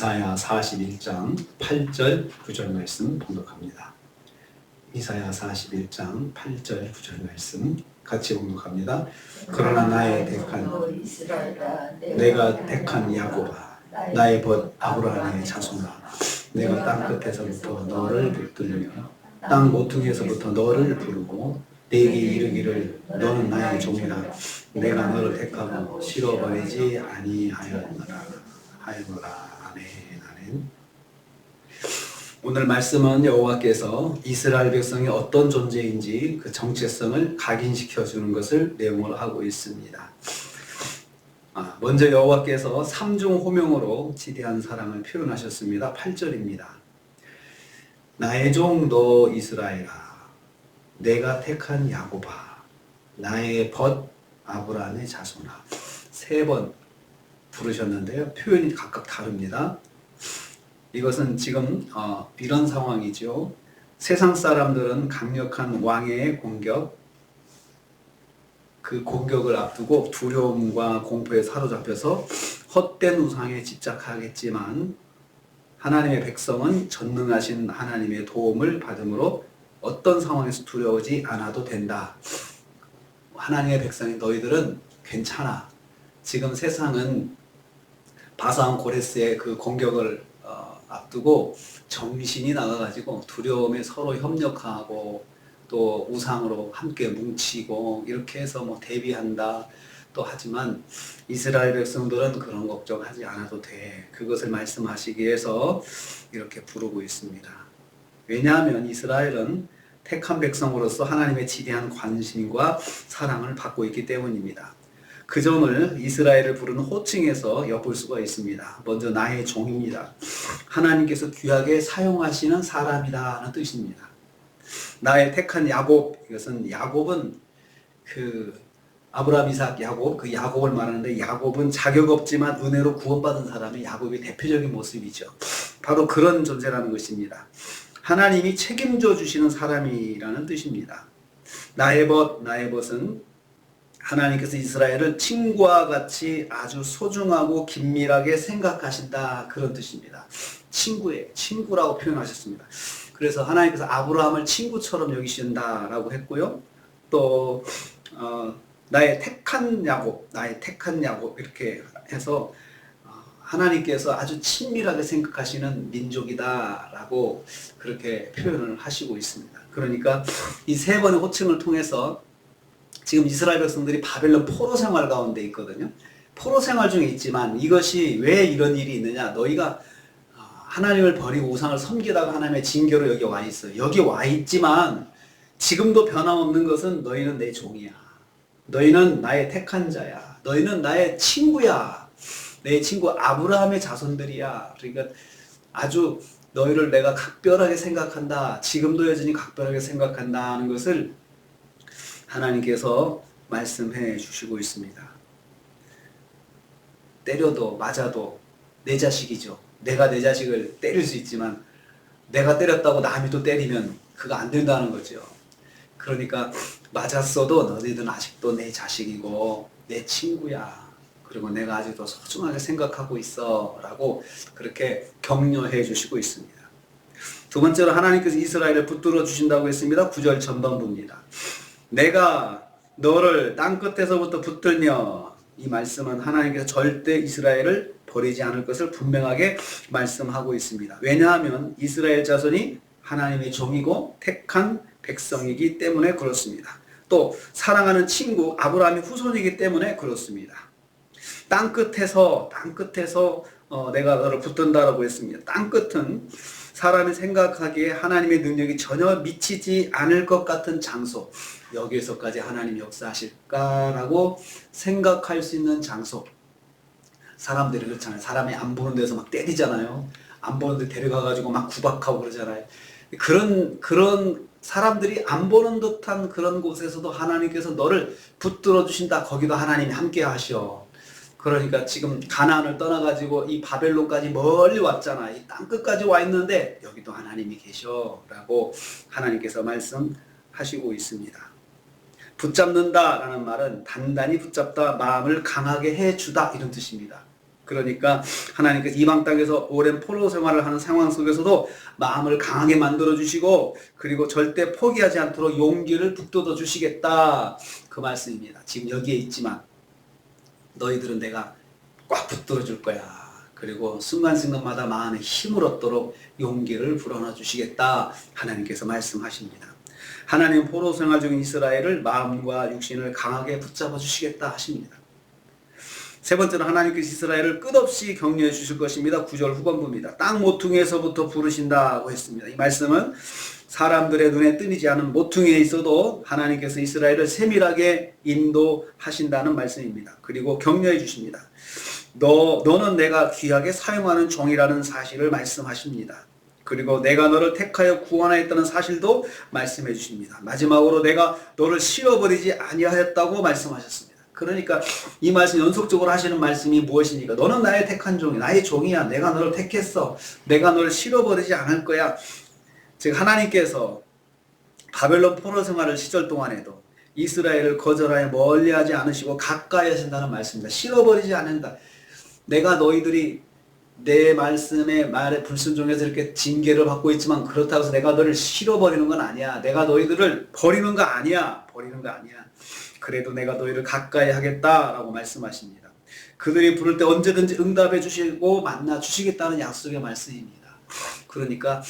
이사야 41장 8절 9절 말씀 봉독합니다. 이사야 41장 8절 9절 말씀 같이 봉독합니다. 그러나 나의 택한 내가 택한 야곱아 나의 벗 아브라함의 자손아 내가 땅 끝에서부터 너를 붙들며 땅 모퉁이에서부터 너를 부르고 내게 이르기를 너는 나의 종이라 내가 너를 택하고 실어버리지 아니하였노라 하였노라 아멘 아멘 오늘 말씀은 여호와께서 이스라엘 백성이 어떤 존재인지 그 정체성을 각인시켜 주는 것을 내용을 하고 있습니다. 아, 먼저 여호와께서 삼중 호명으로 지대한 사랑을 표현하셨습니다. 8절입니다. 나의 종 너 이스라엘아 내가 택한 야곱아 나의 벗 아브라함의 자손아 세 번 부르셨는데요. 표현이 각각 다릅니다. 이것은 지금 어, 이런 상황이죠. 세상 사람들은 강력한 왕의 공격, 그 공격을 앞두고 두려움과 공포에 사로잡혀서 헛된 우상에 집착하겠지만 하나님의 백성은 전능하신 하나님의 도움을 받음으로 어떤 상황에서 두려우지 않아도 된다. 하나님의 백성인 너희들은 괜찮아. 지금 세상은 바사왕 고레스의 그 공격을 어, 앞두고 정신이 나가가지고 두려움에 서로 협력하고 또 우상으로 함께 뭉치고 이렇게 해서 뭐 대비한다. 또 하지만 이스라엘 백성들은 그런 걱정하지 않아도 돼. 그것을 말씀하시기 위해서 이렇게 부르고 있습니다. 왜냐하면 이스라엘은 택한 백성으로서 하나님의 지대한 관심과 사랑을 받고 있기 때문입니다. 그 점을 이스라엘을 부르는 호칭에서 엿볼 수가 있습니다. 먼저 나의 종입니다. 하나님께서 귀하게 사용하시는 사람이다는 뜻입니다. 나의 택한 야곱 이것은 야곱은 그 아브라함 이삭 야곱 그 야곱을 말하는데 야곱은 자격 없지만 은혜로 구원받은 사람이 야곱의 대표적인 모습이죠. 바로 그런 존재라는 것입니다. 하나님이 책임져 주시는 사람이라는 뜻입니다. 나의 벗 나의 벗은 하나님께서 이스라엘을 친구와 같이 아주 소중하고 긴밀하게 생각하신다 그런 뜻입니다. 친구의 친구라고 표현하셨습니다. 그래서 하나님께서 아브라함을 친구처럼 여기신다라고 했고요. 또 어, 나의 택한 야곱, 나의 택한 야곱 이렇게 해서 어, 하나님께서 아주 친밀하게 생각하시는 민족이다라고 그렇게 표현을 하시고 있습니다. 그러니까 이 세 번의 호칭을 통해서 지금 이스라엘 백성들이 바벨론 포로 생활 가운데 있거든요. 포로 생활 중에 있지만 이것이 왜 이런 일이 있느냐? 너희가 어, 하나님을 버리고 우상을 섬기다가 하나님의 징계로 여기 와 있어. 여기 와 있지만 지금도 변함없는 것은 너희는 내 종이야. 너희는 나의 택한 자야. 너희는 나의 친구야. 내 친구 아브라함의 자손들이야. 그러니까 아주 너희를 내가 각별하게 생각한다. 지금도 여전히 각별하게 생각한다는 것을 하나님께서 말씀해 주시고 있습니다. 때려도 맞아도 내 자식이죠. 내가 내 자식을 때릴 수 있지만 내가 때렸다고 남이 또 때리면 그거 안 된다는 거죠. 그러니까 맞았어도 너희들은 아직도 내 자식이고 내 친구야. 그리고 내가 아직도 소중하게 생각하고 있어. 라고 그렇게 격려해 주시고 있습니다. 두 번째로 하나님께서 이스라엘을 붙들어 주신다고 했습니다. 9절 전반부입니다. 내가 너를 땅 끝에서부터 붙들며 이 말씀은 하나님께서 절대 이스라엘을 버리지 않을 것을 분명하게 말씀하고 있습니다. 왜냐하면 이스라엘 자손이 하나님의 종이고 택한 백성이기 때문에 그렇습니다. 또 사랑하는 친구 아브라함의 후손이기 때문에 그렇습니다. 땅 끝에서 땅 끝에서 어, 내가 너를 붙든다라고 했습니다. 땅 끝은 사람이 생각하기에 하나님의 능력이 전혀 미치지 않을 것 같은 장소 여기에서까지 하나님 역사하실까라고 생각할 수 있는 장소 사람들이 그렇잖아요. 사람이 안 보는 데서 막 때리잖아요. 안 보는 데 데려가가지고 막 구박하고 그러잖아요. 그런 그런 사람들이 안 보는 듯한 그런 곳에서도 하나님께서 너를 붙들어 주신다. 거기도 하나님이 함께 하셔. 그러니까 지금 가나안을 떠나가지고 이 바벨론까지 멀리 왔잖아. 이 땅 끝까지 와 있는데 여기도 하나님이 계셔라고 하나님께서 말씀하시고 있습니다. 붙잡는다라는 말은 단단히 붙잡다, 마음을 강하게 해주다 이런 뜻입니다. 그러니까 하나님께서 이방 땅에서 오랜 포로 생활을 하는 상황 속에서도 마음을 강하게 만들어 주시고 그리고 절대 포기하지 않도록 용기를 북돋워 주시겠다 그 말씀입니다. 지금 여기에 있지만 너희들은 내가 꽉 붙들어 줄 거야. 그리고 순간순간마다 마음에 힘을 얻도록 용기를 불어넣어 주시겠다. 하나님께서 말씀하십니다. 하나님 포로 생활 중인 이스라엘을 마음과 육신을 강하게 붙잡아 주시겠다 하십니다. 세 번째는 하나님께서 이스라엘을 끝없이 격려해 주실 것입니다. 9절 후반부입니다. 땅 모퉁이에서부터 부르신다고 했습니다. 이 말씀은 사람들의 눈에 뜨이지 않은 모퉁이에 있어도 하나님께서 이스라엘을 세밀하게 인도하신다는 말씀입니다. 그리고 격려해 주십니다. 너, 너는 내가 귀하게 사용하는 종이라는 사실을 말씀하십니다. 그리고 내가 너를 택하여 구원하였다는 사실도 말씀해 주십니다. 마지막으로 내가 너를 실어버리지 아니하였다고 말씀하셨습니다. 그러니까 이 말씀 연속적으로 하시는 말씀이 무엇입니까? 너는 나의 택한 종이, 나의 종이야. 내가 너를 택했어. 내가 너를 실어버리지 않을 거야. 즉 하나님께서 바벨론 포로 생활을 시절 동안에도 이스라엘을 거절하여 멀리하지 않으시고 가까이 하신다는 말씀입니다. 실어버리지 않는다. 내가 너희들이 내 말씀에 말에 불순종해서 이렇게 징계를 받고 있지만 그렇다고 해서 내가 너를 실어버리는 건 아니야. 내가 너희들을 버리는 거 아니야. 버리는 거 아니야. 그래도 내가 너희를 가까이 하겠다라고 말씀하십니다. 그들이 부를 때 언제든지 응답해 주시고 만나 주시겠다는 약속의 말씀입니다. 그러니까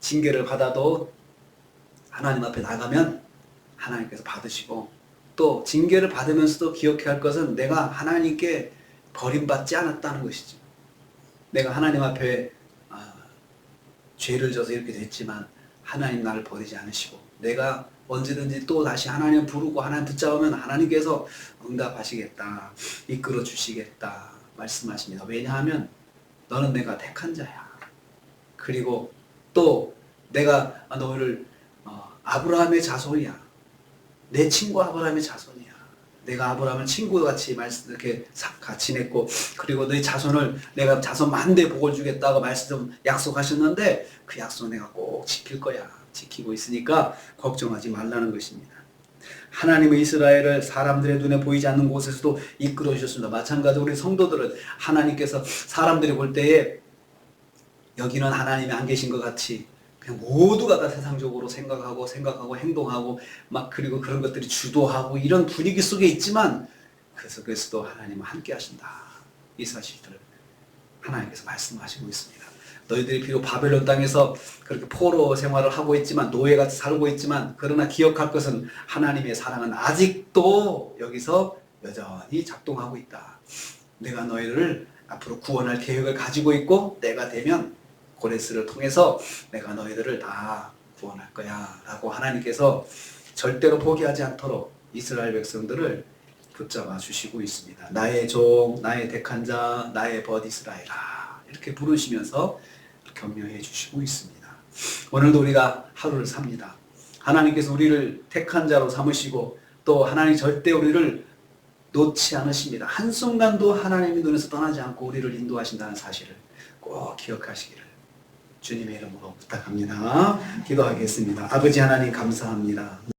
징계를 받아도 하나님 앞에 나가면 하나님께서 받으시고 또 징계를 받으면서도 기억해야 할 것은 내가 하나님께 버림받지 않았다는 것이죠. 내가 하나님 앞에 아, 죄를 져서 이렇게 됐지만 하나님 나를 버리지 않으시고 내가 언제든지 또 다시 하나님 부르고 하나님 붙잡으면 하나님께서 응답하시겠다 이끌어 주시겠다 말씀하십니다. 왜냐하면 너는 내가 택한 자야. 그리고 또 내가 너를 어, 아브라함의 자손이야. 내 친구 아브라함의 자손이야. 내가 아브라함을 친구같이 말씀 이렇게 사- 같이 냈고 그리고 너희 자손을 내가 자손 만대 복을 주겠다고 말씀 약속하셨는데 그 약속 내가 꼭 지킬 거야. 지키고 있으니까 걱정하지 말라는 것입니다. 하나님의 이스라엘을 사람들의 눈에 보이지 않는 곳에서도 이끌어 주셨습니다. 마찬가지로 우리 성도들은 하나님께서 사람들이 볼 때에 여기는 하나님이 안 계신 것 같이 그냥 모두가 다 세상적으로 생각하고 생각하고 행동하고 막 그리고 그런 것들이 주도하고 이런 분위기 속에 있지만 그 속에서도 하나님은 함께 하신다. 이 사실들을 하나님께서 말씀하시고 있습니다. 너희들이 비록 바벨론 땅에서 그렇게 포로 생활을 하고 있지만 노예같이 살고 있지만 그러나 기억할 것은 하나님의 사랑은 아직도 여기서 여전히 작동하고 있다. 내가 너희를 앞으로 구원할 계획을 가지고 있고 때가 되면 고레스를 통해서 내가 너희들을 다 구원할 거야 라고 하나님께서 절대로 포기하지 않도록 이스라엘 백성들을 붙잡아 주시고 있습니다. 나의 종, 나의 택한 자, 나의 벗 이스라엘아 이렇게 부르시면서 격려해 주시고 있습니다. 오늘도 우리가 하루를 삽니다. 하나님께서 우리를 택한 자로 삼으시고 또 하나님 절대 우리를 놓지 않으십니다. 한순간도 하나님의 눈에서 떠나지 않고 우리를 인도하신다는 사실을 꼭 기억하시기를 주님의 이름으로 부탁합니다. 기도하겠습니다. 아버지 하나님 감사합니다.